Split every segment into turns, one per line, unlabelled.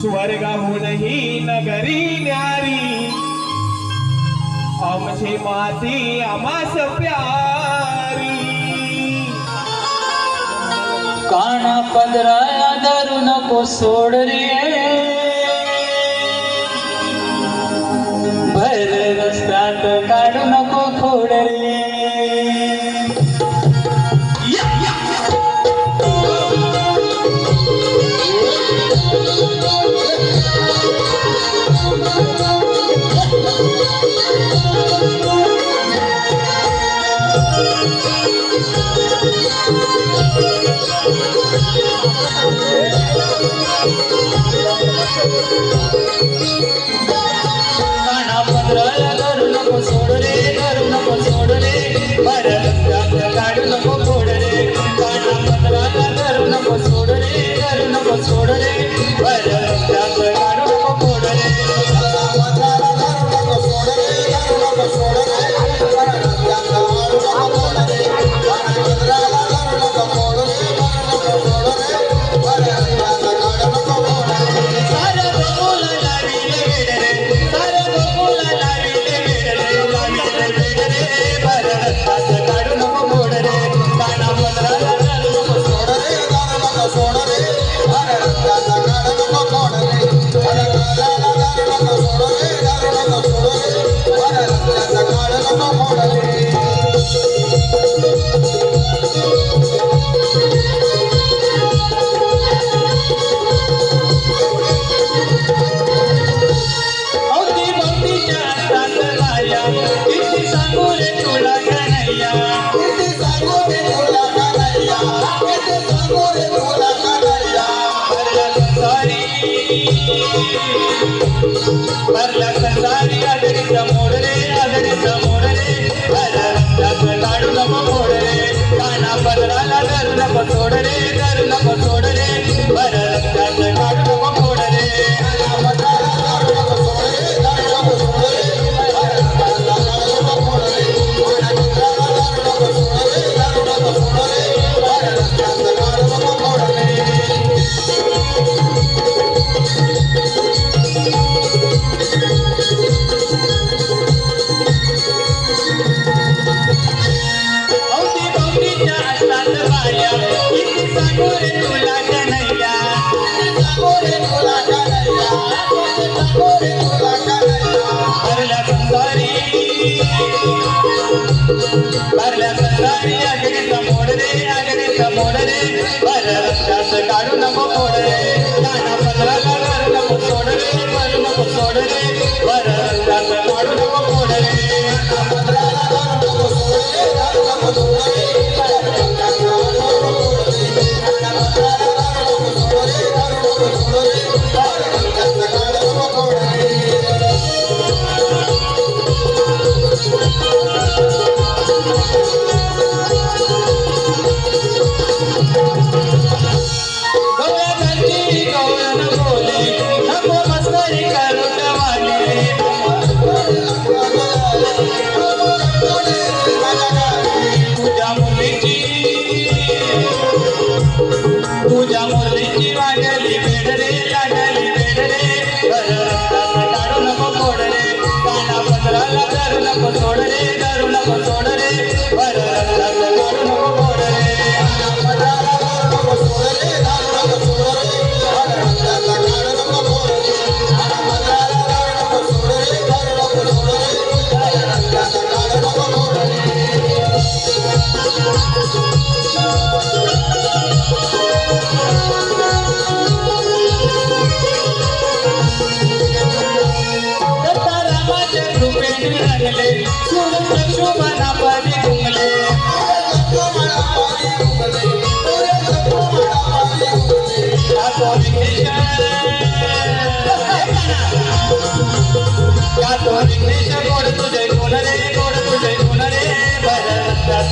स्वर्गहूनही नगरी न्यारी। आमची माती आमास प्यारी।
काना पदराया दारू नको सोडरी भर रस्त्यात काढू नको खोड Thank you. రాణి అగ్ని తమ్ముడరే అగ్ని తమ్ముడరే వర రక్షస కరుణము తోడరే దాన పత్ర కరుణము తోడరే కరుణము తోడరే వర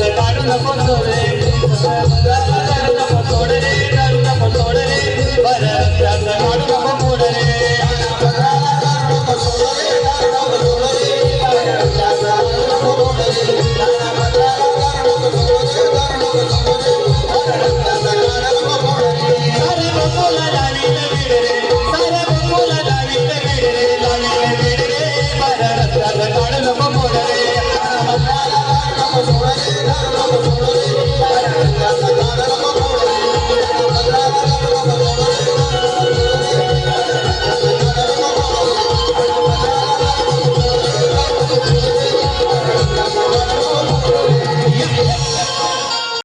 Thank you.